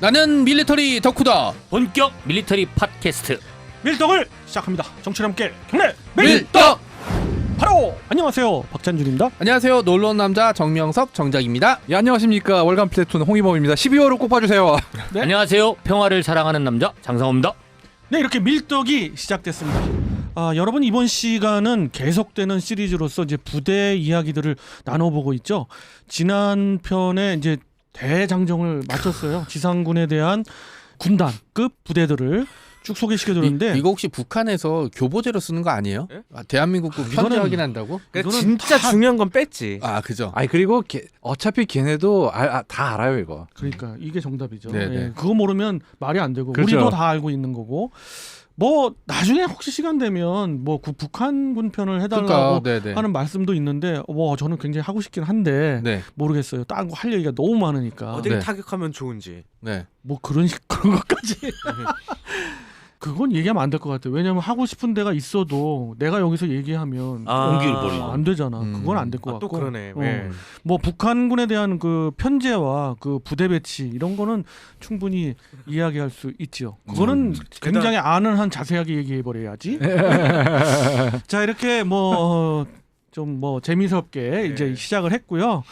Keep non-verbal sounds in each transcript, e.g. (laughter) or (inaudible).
나는 밀리터리 덕후다. 본격 밀리터리 팟캐스트 밀떡을 시작합니다. 정치와 함께 경례 밀떡. 바로 안녕하세요 박찬준입니다. 안녕하세요. 놀러 온 남자 정명섭 정작입니다. 예, 안녕하십니까 월간 플래툰 홍희범입니다. 12월을 꼭 봐주세요. (laughs) 네. 안녕하세요 평화를 사랑하는 남자 장상호입니다 네 이렇게 밀떡이 시작됐습니다. 아, 여러분 이번 시간은 계속되는 시리즈로서 이제 부대 이야기들을 나눠보고 있죠. 지난 편에 이제 대장정을 마쳤어요. 지상군에 대한 군단급 부대들을 쭉 소개시켜드렸는데 이, 거 혹시 북한에서 교보제로 쓰는 거 아니에요? 예? 아, 대한민국도 편제 이거는- 확인한다고? 그러니까 진짜 다- 중요한 건 뺐지. 아 그죠. 아니 그리고 걔- 어차피 걔네도 알- 아, 다 알아요 이거. 그러니까 이게 정답이죠. 네네. 예, 그거 모르면 말이 안 되고 그렇죠. 우리도 다 알고 있는 거고. 뭐 나중에 혹시 시간 되면 뭐 구- 북한군 편을 해달라고 그러니까. 하는 말씀도 있는데 뭐 저는 굉장히 하고 싶긴 한데 네, 모르겠어요. 딴 거 할 얘기가 너무 많으니까. 어디를 네. 타격하면 좋은지. 네. 뭐 그런 식- (laughs) 그런 것까지. (laughs) 그건 얘기하면 안 될 것 같아요. 왜냐면 하고 싶은 데가 있어도 내가 여기서 얘기하면 아. 옮기를 버리는. 안 되잖아. 음. 그건 안 될 것 아, 같고. 또 그러네. 어. 예. 뭐 북한군에 대한 그 편제와 그 부대 배치 이런 거는 충분히 이야기할 수 있지요. 그거는 음. 굉장히 아는 한 자세하게 얘기해 버려야지. (laughs) 자 이렇게 뭐 좀 뭐 재미스럽게 이제 네. 시작을 했고요.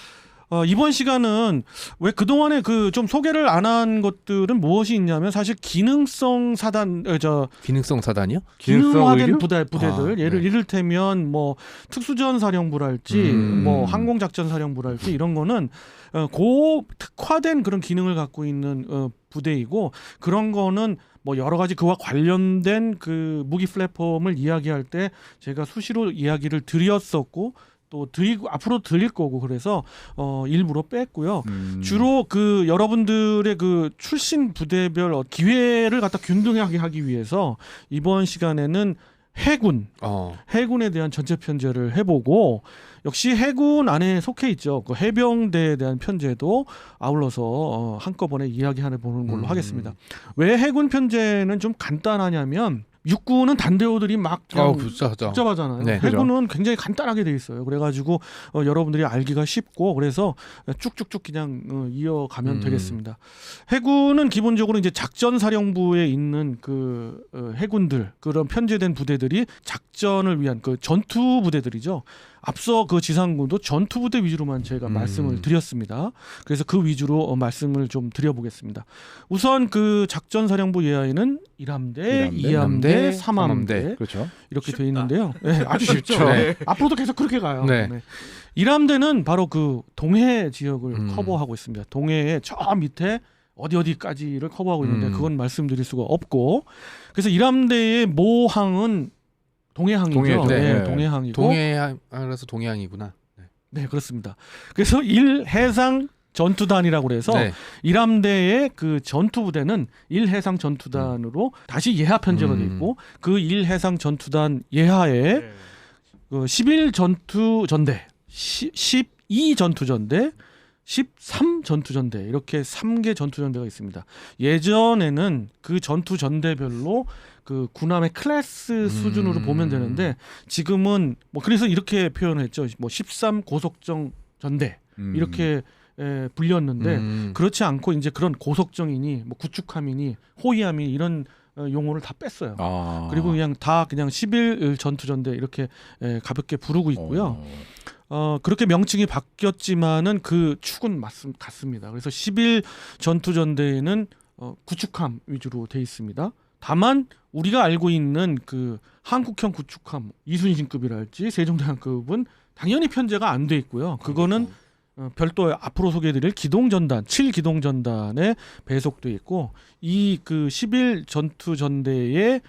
어, 이번 시간은 왜 그동안에 그 좀 소개를 안 한 것들은 무엇이 있냐면 사실 기능성 사단 어, 저 기능성 사단이요? 기능화된? 부대, 부대들 아, 예를 네. 이를테면 뭐 특수전 사령부랄지 음. 뭐 항공 작전 사령부랄지 이런 거는 어, 고 특화된 그런 기능을 갖고 있는 어, 부대이고 그런 거는 뭐 여러 가지 그와 관련된 그 무기 플랫폼을 이야기할 때 제가 수시로 이야기를 드렸었고 또 드리고 앞으로 드릴 거고 그래서 어 일부러 뺐고요. 음. 주로 그 여러분들의 그 출신 부대별 어, 기회를 갖다 균등하게 하기 위해서 이번 시간에는 해군 어. 해군에 대한 전체 편제를 해보고 역시 해군 안에 속해 있죠. 그 해병대에 대한 편제도 아울러서 어, 한꺼번에 이야기하는 보는 걸로 음. 하겠습니다. 왜 해군 편제는 좀 간단하냐면 육군은 단대호들이 막 그냥. 복잡하잖아요. 네, 해군은 굉장히 간단하게 돼 있어요. 그래가지고 어, 여러분들이 알기가 쉽고 그래서 쭉쭉쭉 그냥 어, 이어가면 음. 되겠습니다. 해군은 기본적으로 이제 작전사령부에 있는 그 어, 해군들 그런 편제된 부대들이 작전을 위한 그 전투 부대들이죠. 앞서 그 지상군도 전투 부대 위주로만 제가 음. 말씀을 드렸습니다. 그래서 그 위주로 어, 말씀을 좀 드려보겠습니다. 우선 그 작전사령부 예하에는 1함대, 일함대, 2함대, 삼함대, 3함대 그렇죠. 이렇게. 돼 있는데요. (laughs) 네, 아주 쉽죠. 네. 앞으로도 계속 그렇게 가요. 네. 네. 1함대는 바로 그 동해 지역을 음. 커버하고 있습니다. 동해의 저 밑에 어디 어디까지를 커버하고 있는데 음. 그건 말씀드릴 수가 없고 그래서 1함대의 모항은 동해항이죠. 동해죠. 네, 네. 동해항이고 동해안에서 동해안이구나. 네, 그렇습니다. 그래서 1해상 전투단이라고 그래서 네. 1함대의 그 전투 부대는 1해상 전투단으로 다시 예하 편제가 돼 음. 있고 그 1해상 전투단 예하에 예. 그11 전투 전대, 12 전투 전대, 13 전투 전대 이렇게 3개 전투 전대가 있습니다. 예전에는 그 전투 전대별로 그 군함의 클래스 수준으로 음. 보면 되는데 지금은 뭐 그래서 이렇게 표현했죠. 뭐 13 고속정 전대 음. 이렇게 에, 불렸는데 음. 그렇지 않고 이제 그런 고속정이니 뭐 구축함이니 호위함이 이런 어, 용어를 다 뺐어요. 아. 그리고 그냥 다 그냥 11 전투전대 이렇게 에, 가볍게 부르고 있고요. 어. 어, 그렇게 명칭이 바뀌었지만은 그 축은 맞, 같습니다. 그래서 11 전투전대에는 어, 구축함 위주로 돼 있습니다. 다만 우리가 알고 있는 그 한국형 구축함 이순신급이랄지 세종대왕급은 당연히 편제가 안 돼 있고요. 그거는 어, 별도 앞으로 소개해드릴 기동전단 7기동전단에 배속돼 있고 이 그 11 전투전대의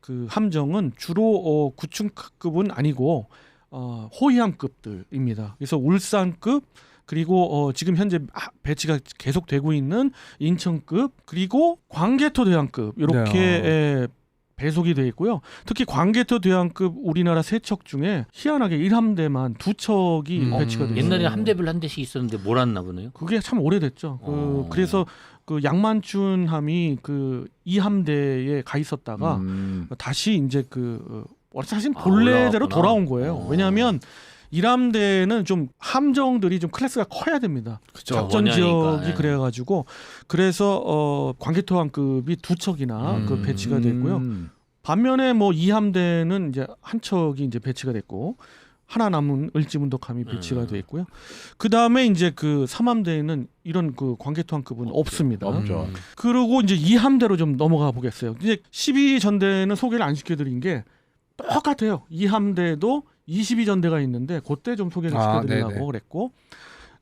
그 함정은 주로 어, 구축급은 아니고 어, 호위함급들입니다. 그래서 울산급 그리고 어, 지금 현재 아, 배치가 계속되고 있는 인천급 그리고 광개토 대왕급 이렇게 네. 에, 배속이 돼 있고요. 특히 광개토 대왕급 우리나라 세 척 중에 희한하게 1함대만 두 척이 음. 배치가 돼 있어요. 옛날에 함대별 한 대씩 있었는데 몰았나 보네요 그게 참 오래됐죠. 그, 어. 그래서 그 양만춘 함이 그 이함대에 가 있었다가 음. 다시 이제 그 어, 사실 아, 본래대로 올라왔구나. 돌아온 거예요. 어. 왜냐하면 이람대는 좀 함정들이 좀 클래스가 커야 됩니다. 그죠. 작전 원형이니까, 지역이 예. 그래가지고 그래서 어, 관계토항급이 두 척이나 음. 그 배치가 됐고요. 음. 반면에 뭐 이함대는 이제 한 척이 이제 배치가 됐고 하나 남은 을지문덕함이 배치가 음. 돼 있고요. 그 다음에 이제 그 삼함대에는 이런 그 관계토항급은 없죠. 없습니다. 없죠. 음. 그리고 이제 이함대로 좀 넘어가 보겠어요. 이제 12전대는 소개를 안 시켜드린 게 똑같아요. 이함대도 22전대가 있는데 그때 좀 소개를 아, 시켜드리려고 네네. 그랬고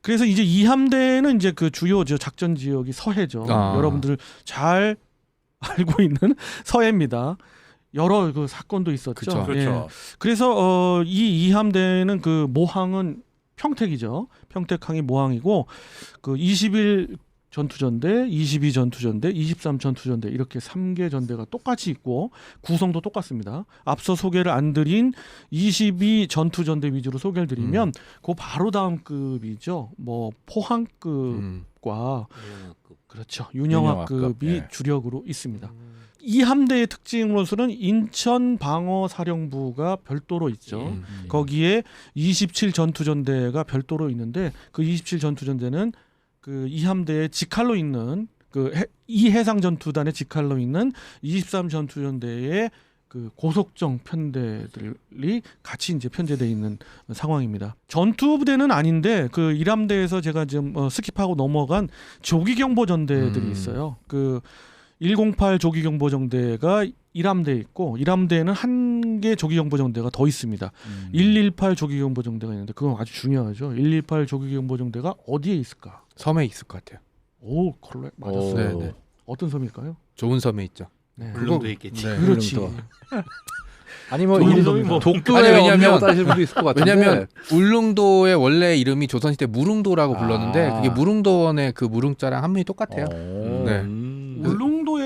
그래서 이제 이함대는 이제 그 주요 저 작전 지역이 서해죠. 아. 여러분들 잘 알고 있는 (laughs) 서해입니다. 여러 그 사건도 있었죠. 그쵸. 예. 그렇죠. 그래서 어, 이 이함대는 그 모항은 평택이죠. 평택항이 모항이고 그21 전투전대, 22 전투전대, 23 전투전대 이렇게 3개 전대가 똑같이 있고 구성도 똑같습니다. 앞서 소개를 안 드린 22 전투전대 위주로 소개를 드리면 음. 그 바로 다음 급이죠. 뭐 포항급과 음. 그 그렇죠. 윤영하급이 예. 주력으로 있습니다. 이 함대의 특징으로서는 인천 방어 사령부가 별도로 있죠. 예. 음. 거기에 27 전투전대가 별도로 있는데 그 27 전투전대는 그 이 함대의 직할로 있는 그 이 해상 전투단의 직할로 있는 23 전투전대의 그 고속정 편대들이 같이 이제 편제돼 있는 상황입니다. 전투 부대는 아닌데 그 일함대에서 제가 지금 어, 스킵하고 넘어간 조기 경보 전대들이 음. 있어요. 그108 조기 경보 정대가 일함대에 있고 일함대에는 한 개 조기 경보 정대가 더 있습니다. 음. 118 조기 경보 정대가 있는데 그건 아주 중요하죠. 118 조기 경보 정대가 어디에 있을까? 섬에 있을 것 같아요. 오, 콜렉 맞았어요. 오. 네, 네. 어떤 섬일까요? 좋은 섬에 있죠. 네. 물론도 그거- 있겠지. 네. 그렇지. (laughs) 아니 뭐 뭐- 독도에 왜냐면- 없냐고 따지실 분도 있을 것 같은데. 왜냐하면 울릉도의 원래 이름이 조선시대 무릉도라고 불렀는데 아. 그게 무릉도원의 그 무릉자랑 한문이 똑같아요. 오. 네.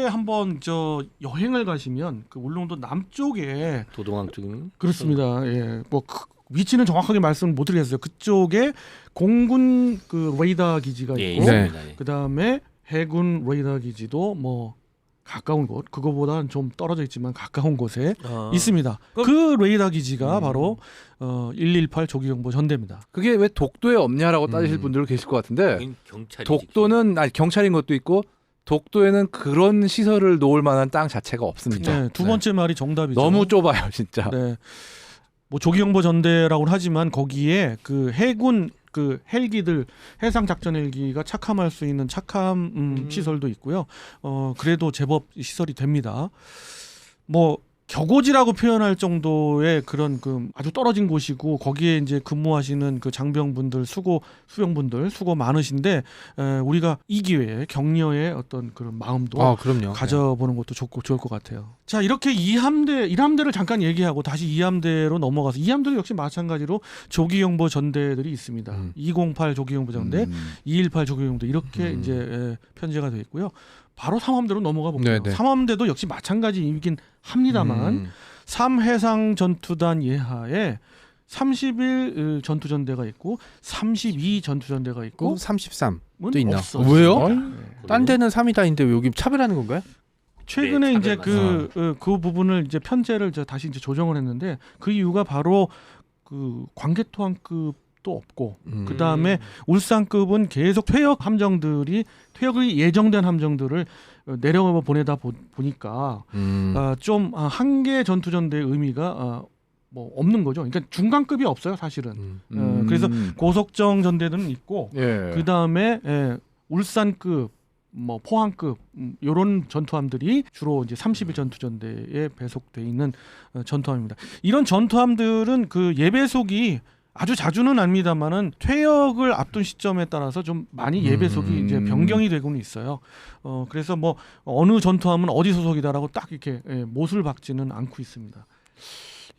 한번 저 여행을 가시면 그 울릉도 남쪽에 도동항 쪽은 그렇습니다. 예. 뭐 그, 위치는 정확하게 말씀 못 드리겠어요. 그쪽에 공군 그 레이더 기지가 예, 있고 네. 그다음에 해군 레이더 기지도 뭐 가까운 곳 그거보다는 좀 떨어져 있지만 가까운 곳에 아. 있습니다. 그 레이더 기지가 음. 바로 어, 118 조기경보 전대입니다. 그게 왜 독도에 없냐라고 따지실 음. 분들 계실 것 같은데 여긴 경찰이지. 독도는 아니 경찰인 것도 있고 독도에는 그런 시설을 놓을 만한 땅 자체가 없습니다. 네, 두 네. 번째 말이 정답이죠. 너무 좁아요, 진짜. 네. 뭐 조기경보 전대라고는 하지만 거기에 그 해군 그 헬기들 해상 작전 헬기가 착함할 수 있는 착함 음, 음. 시설도 있고요. 어 그래도 제법 시설이 됩니다. 뭐 격오지라고 표현할 정도의 그런 그 아주 떨어진 곳이고 거기에 이제 근무하시는 그 장병분들 수고 수병분들 수고 많으신데 에, 우리가 이 기회에 격려의 어떤 그런 마음도 아. 가져보는 것도 좋고 좋을 것 같아요. 자 이렇게 이함대 일함대를 잠깐 얘기하고 다시 이함대로 넘어가서 이함대도 역시 마찬가지로 조기경보 전대들이 있습니다. 음. 208 조기경보 전대, 음. 218 조기경보 이렇게 음. 이제 에, 편제가 되어 있고요. 바로 삼함대로 넘어가 볼게요. 네네. 삼함대도 역시 마찬가지이긴 합니다만 음. 삼해상 전투단 예하에 31 전투 전대가 있고 32 전투 전대가 그 있고 33. 은또 있나? 없어. 왜요? 네. 딴 데는 3이다 인데 여기 차별하는 건가요? 최근에 네, 이제 그, 차별만. 어, 그 부분을 이제 편제를 이제 다시 이제 조정을 했는데 그 이유가 바로 그 관계토항급 도 없고 음. 그 다음에 울산급은 계속 퇴역 함정들이 퇴역이 예정된 함정들을 어, 내려 보내다 보, 보니까 음. 아, 좀 한개 전투전대의 의미가 아, 뭐 없는 거죠. 그러니까 중간급이 없어요, 사실은. 음. 어, 그래서 음. 고속정 전대들은 있고 예. 그 다음에 예, 울산급, 뭐 포항급 음, 요런 전투함들이 주로 이제 31 전투전대에 배속돼 있는 어, 전투함입니다. 이런 전투함들은 그 예배속이 아주 자주는 아닙니다만은 퇴역을 앞둔 시점에 따라서 좀 많이 예배속이 음. 이제 변경이 되고는 있어요. 어 그래서 뭐 어느 전투함은 어디 소속이다라고 딱 이렇게 예, 못을 박지는 않고 있습니다.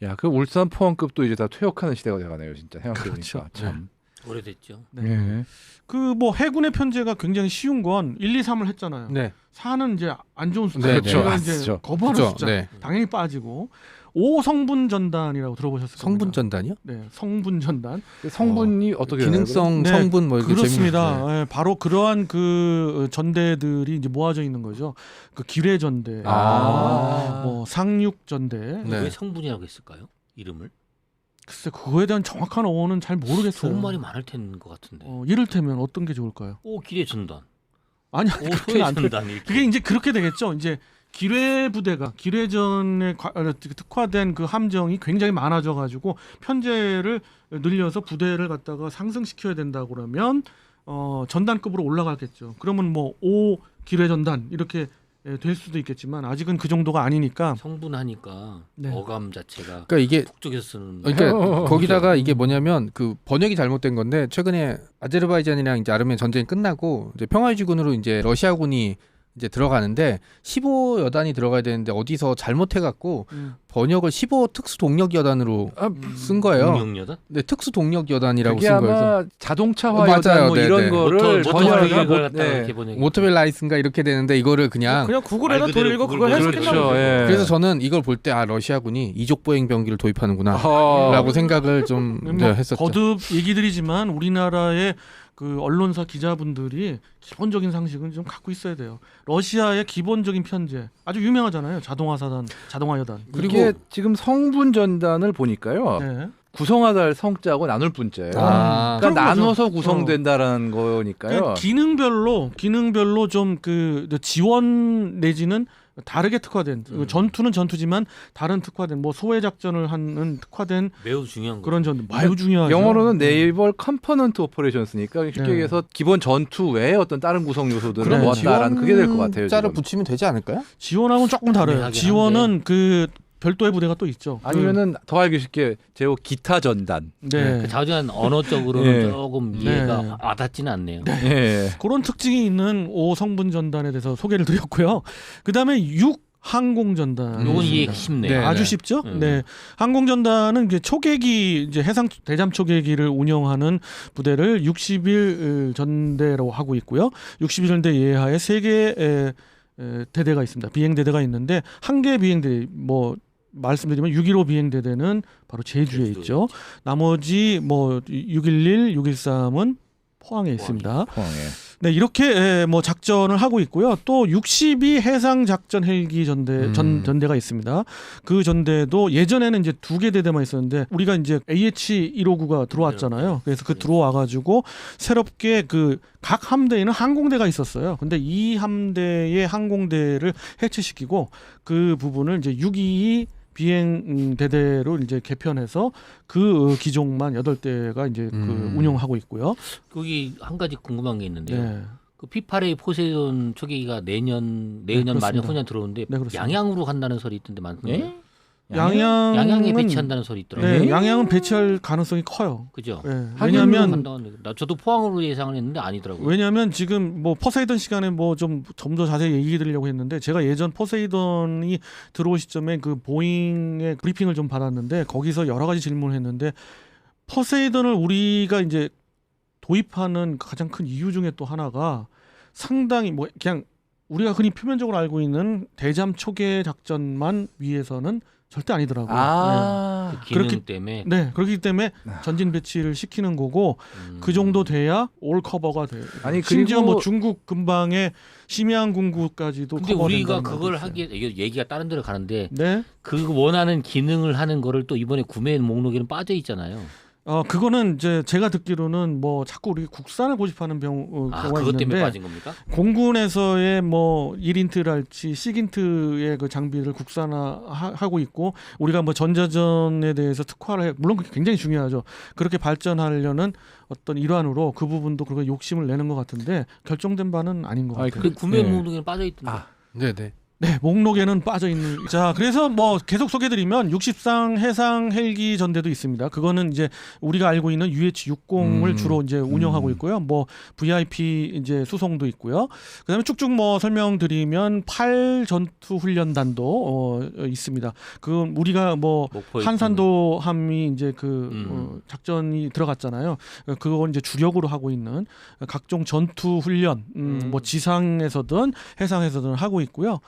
야, 그 울산 포항급도 이제 다 퇴역하는 시대가 돼가네요, 진짜 생각해보니까 그렇죠. 참. 오래됐죠. 네. 예. 그뭐 해군의 편제가 굉장히 쉬운 건 1, 2, 3을 했잖아요. 네. 4는 이제 안 좋은 숫자. 네, 그렇죠. 네. 이제. 거부하는 그죠? 숫자. 네. 당연히 빠지고 5 성분 전단이라고 들어보셨을 겁니다. 성분 전단이요? 네, 성분 전단. 그 성분이 어, 떻게 기능성 네, 성분 뭐 이렇게 그렇습니다. 재밌는- 네. 예, 바로 그러한 그 전대들이 이제 모아져 있는 거죠. 그 기뢰 전대, 아. 뭐 상륙 전대. 네. 왜 성분이라고 했을까요? 이름을? 글쎄 그거에 대한 정확한 어원은 잘 모르겠어요. 좋은 말이 많을 텐 것 같은데. 어, 이를테면 어떤 게 좋을까요? 오 기대 전단. 아니 오 그게 소외 안 돼. 전단 이렇게. 그게 이제 그렇게 되겠죠. 이제 기뢰 부대가 기뢰전에 과- 어, 특화된 그 함정이 굉장히 많아져 가지고 편제를 늘려서 부대를 갖다가 상승시켜야 된다 그러면 어 전단급으로 올라가겠죠. 그러면 뭐5 기뢰 전단 이렇게 예, 될 수도 있겠지만 아직은 그 정도가 아니니까 성분하니까 네. 어감 자체가 그러니까 이게 북쪽에서 쓰는 그러니까 (laughs) 거기다가? 이게 뭐냐면 그 번역이 잘못된 건데 최근에 아제르바이잔이랑 이제 아르메니아 전쟁이 끝나고 이제 평화유지군으로 이제 러시아군이 이제 들어가는데 15 여단이 들어가야 되는데 어디서 잘못해 갖고 음. 번역을 15 특수 동력 여단으로 아, 쓴 거예요. 공룡여단? 네, 특수 동력 여단이라고 쓴 거예요. 아마 자동차화 어. 여단 뭐 네, 이런 네. 거를 모터 번역을 갖다가 네. 모터벨 라이스인가 이렇게 되는데 이거를 그냥 그냥 구글에다 돌리고 구글 그걸 해석했나 그렇죠. 보죠. 예. 그래서 저는 이걸 볼 때 아 러시아군이 이족 보행 병기를 도입하는구나. 어. 라고 생각을 좀뭐 네, 했었죠. 거듭 얘기 드리지만 우리나라의 그 언론사 기자분들이 기본적인 상식은 좀 갖고 있어야 돼요. 러시아의 기본적인 편제 아주 유명하잖아요. 자동화 사단, 자동화 여단. 그리고- 이게 지금 성분 전단을 보니까요. 네. 구성하다 할 성자고 나눌 분자예요. 아. 그러니까. 나눠서 구성된다라는 거니까요. 그 기능별로 기능별로 좀 그 지원 내지는 다르게 특화된 음. 전투는 전투지만 다른 특화된 뭐 소외 작전을 하는 특화된 매우 중요한 거. 그런 전 매우 중요하죠. 영어로는 네이벌 컴포넌트 오퍼레이션스니까 쉽게 네. 얘기해서 기본 전투 외에 어떤 다른 구성 요소들을 그래, 모았다라는 그게 될 것 같아요. 자를. 붙이면 되지 않을까요? 지원하고는 조금 다르요 지원은 그 별도의 부대가 또 있죠. 아니면은 더 알기 쉽게 제호 기타 전단. 그, 네. 그 자주한 언어적으로는 예. 조금 네. 이해가 와닿지는 않네요. 예. 그런 특징이 있는 오 성분 전단에 대해서 소개를 드렸고요. 그다음에 육 항공 전단. 음. 요건. 이해 쉽네요. 네. 아주 쉽죠. 음. 네, 항공 전단은 이제 초계기 이제 해상 대잠 초계기를 운영하는 부대를 60일 전대로 하고 있고요. 60일 전대 예하에 세 개의 에, 대대가 있습니다. 비행 대대가 있는데 한 개 비행 대대 뭐 말씀드리면 615 비행 대대는 바로 제주에 제주도에 있죠. 나머지 뭐 611, 613은 포항에 있습니다. 포항에. 네, 이렇게 에, 뭐 작전을 하고 있고요. 또 62 해상 작전 헬기 전대 전 음. 전대가 있습니다. 그 전대도 예전에는 이제 두 개 대대만 있었는데 우리가 이제 AH 159가 들어왔잖아요. 그래서 그 들어와 가지고 새롭게 그 각 함대에는 항공대가 있었어요. 근데 이 함대의 항공대를 해체시키고 그 부분을 이제 622 비행 음, 대대로 이제 개편해서 그 어, 기종만 여덟 대가 이제 그 음. 운영하고 있고요. 거기 한 가지 궁금한 게 있는데요. 네. 그 피파레이 포세이돈 초계기가 내년 내년 말에 그렇습니다. 후년 들어오는데 네. 양양으로 간다는 설이 있던데 맞나요? 예? 양양 양양에 배치한다는 설이 있더라고요. 네, 예? 양양은 배치할 가능성이 커요. 그죠? 네, 왜냐하면 나 저도 포항으로 예상을 했는데 아니더라고요. 왜냐하면 지금 뭐 포세이돈 시간에 뭐 좀 좀 더 자세히 얘기 드리려고 했는데 제가 예전 포세이돈이 들어올 시점에 그 보잉의 브리핑을 좀 받았는데 거기서 여러 가지 질문을 했는데 포세이돈을 우리가 이제 도입하는 가장 큰 이유 중에 또 하나가 상당히 뭐 그냥 우리가 흔히 표면적으로 알고 있는 대잠 초계 작전만 위해서는 절대 아니더라고요. 아. 그 기능 그렇기- 때문에 네. 네, 그렇기 때문에 아. 전진 배치를 시키는 거고 음. 그 정도 돼야 올 커버가 돼. 아니, 심지어 뭐 중국 근방의 심양 군구까지도 근데 우리가 그걸. 하기에 이게 얘기가 다른 데로 가는데 네. 그 원하는 기능을 하는 거를 또 이번에 구매 목록에는 빠져 있잖아요. 어 그거는 이제 제가 듣기로는 뭐 자꾸 우리 국산을 고집하는 병 어, 아 경우가 그것 때문에 있는데 빠진 겁니까? 공군에서의 뭐 1인트랄지 시긴트의 그 장비를 국산화하고 있고 우리가 뭐 전자전에 대해서 특화를 해 물론 그게 굉장히 중요하죠. 그렇게 발전하려는 어떤 일환으로 그 부분도 그렇게 욕심을 내는 것 같은데 결정된 바는 아닌 것 아니, 같아요. 그 구매 예. 목록에는 빠져 있던데. 아. 네, 네. 네, 목록에는 빠져 있는. 자, 그래서 뭐 계속 소개드리면 60상 해상 헬기 전대도 있습니다. 그거는 이제 우리가 알고 있는 UH-60을 음. 주로 이제 운영하고 음. 있고요. 뭐 VIP 이제 수송도 있고요. 그다음에 쭉쭉 뭐 설명드리면 8 전투 훈련단도 어, 어, 있습니다. 그 우리가 뭐 한산도 함이 이제 그 음. 어, 작전이 들어갔잖아요. 그걸 이제 주력으로 하고 있는 각종 전투 훈련, 음, 음. 뭐 지상에서든 해상에서든 하고 있고요.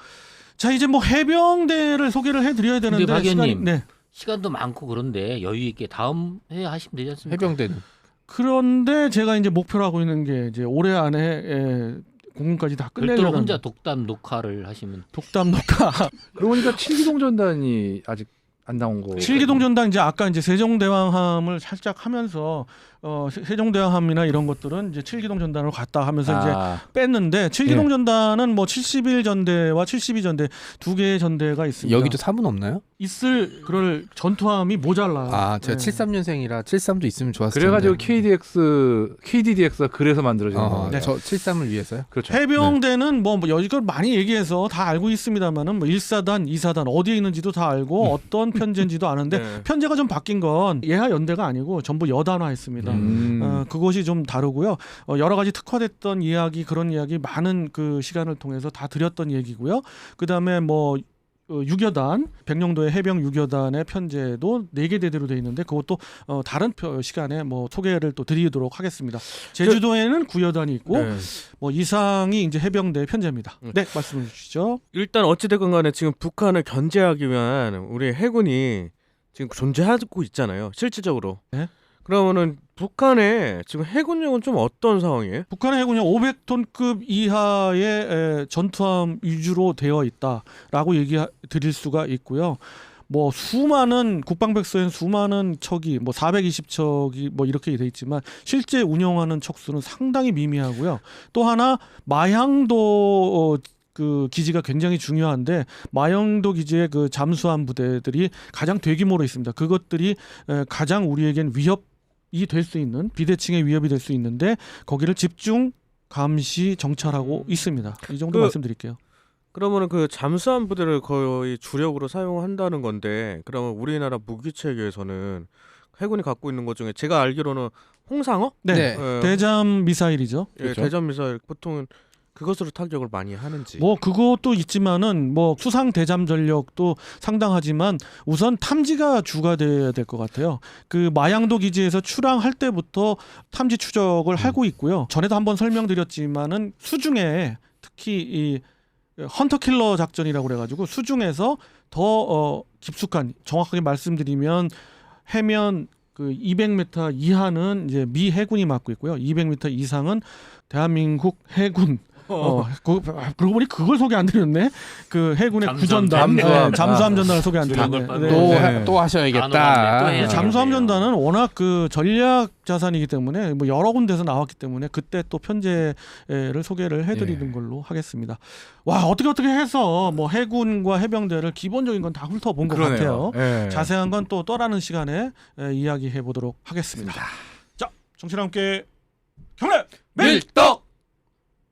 자 이제 뭐 해병대를 소개를 해드려야 되는데 박 의원님. 시간이 네. 시간도 많고 그런데 여유 있게 다음 해 하시면 되지 않습니까? 해병대는 그런데 제가 이제 목표로 하고 있는 게 이제 올해 안에 에, 공군까지 다 별도로 끝내려는 혼자 독담 녹화를 하시면 독담 녹화. (laughs) 그러고 보니까 칠기동 전단이 아직 안 나온 거. 칠기동 전단 이제 아까 이제 세종대왕함을 살짝 하면서 어 세- 세종대왕함이나 이런 것들은 이제 칠기동 전단으로 갔다 하면서 이제 아, 뺐는데 칠기동 예. 전단은 뭐 71 전대와 72 전대 두 개의 전대가 있습니다. 여기도 사문 없나요? 있을 그럴 전투함이 모자라. 아, 제가 네. 73년생이라 73도 있으면 좋았을 그래 가지고 텐데. KDX, KDDX가 그래서 만들어진 어, 거예요. 네. 저 73을 위해서요? 그렇죠. 해병대는 뭐, 뭐 여지껏 많이 얘기해서 다 알고 있습니다만은 뭐 1사단, 2사단 어디에 있는지도 다 알고 어떤 편제인지도 아는데 (laughs) 네. 편제가 좀 바뀐 건 예하 연대가 아니고 전부 여단화했습니다. 음. 어, 그것이 좀 다르고요. 어, 여러 가지 특화됐던 이야기 그런 이야기 많은 그 시간을 통해서 다 드렸던 얘기고요. 그다음에 뭐 어, 유교단 백령도의 해병 유교단의 편제도 네 개 대대로 돼 있는데 그것도 어, 다른 표- 시간에 뭐 소개를 또 드리도록 하겠습니다. 제주도에는 구여단이 있고 네. 뭐 이상이 이제 해병대 편제입니다. 음. 네 말씀해 주시죠. 일단 어찌됐건 간에 지금 북한을 견제하기 위한 우리 해군이 지금 존재하고 있잖아요. 실질적으로. 네. 그러면은 북한의 지금 해군력은 좀 어떤 상황이에요? 북한의 해군이 500톤급 이하의 에, 전투함 위주로 되어 있다라고 얘기 드릴 수가 있고요. 뭐 수많은 국방백서엔 수많은 척이 뭐 420척이 뭐 이렇게 돼 있지만 실제 운영하는 척수는 상당히 미미하고요. 또 하나 마향도 어, 그 기지가 굉장히 중요한데 마영도 기지의 그 잠수함 부대들이 가장 대규모로 있습니다. 그것들이 에, 가장 우리에겐 위협이 될 수 있는 비대칭의 위협이 될 수 있는데 거기를 집중 감시 정찰하고 있습니다. 이 정도 그- 말씀드릴게요. 그러면은 그 잠수함 부대를 거의 주력으로 사용한다는 건데 그러면 우리나라 무기 체계에서는 해군이 갖고 있는 것 중에 제가 알기로는 홍상어? 네. 네. 예, 대잠 미사일이죠. 예, 그렇죠. 대전 미사일 보통은 그것으로 타격을 많이 하는지. 뭐 그것도 있지만은 뭐 수상 대잠 전력도 상당하지만 우선 탐지가 주가 돼야 될 것 같아요. 그 마양도 기지에서 출항할 때부터 탐지 추적을 하고 있고요. 전에도 한번 설명드렸지만은 수중에 특히 이 헌터 킬러 작전이라고 그래가지고 수중에서 더 어, 깊숙한 정확하게 말씀드리면 해면 그 200m 이하는 이제 미 해군이 맡고 있고요. 200m 이상은 대한민국 해군 어, 그, 그러고 보니 그걸 소개 안 드렸네. 그 해군의 잠수함 구전단, 잠수함. 네, 잠수함 아. 전단을 소개 안걸 드렸네. 빼고. 또, 네. 하- 또 하셔야겠다. 네, 돼. 잠수함. 전단은 워낙 그 전략 자산이기 때문에 뭐 여러 군데서 나왔기 때문에 그때 또 편제를 소개를 해드리는 예. 걸로 하겠습니다. 와 어떻게 어떻게 해서 뭐 해군과 해병대를 기본적인 건 다 훑어본 것 같아요. 예. 자세한 건 또 떠나는 시간에 에, 이야기해 보도록 하겠습니다. 자, 정치랑 함께 경례 밀떡!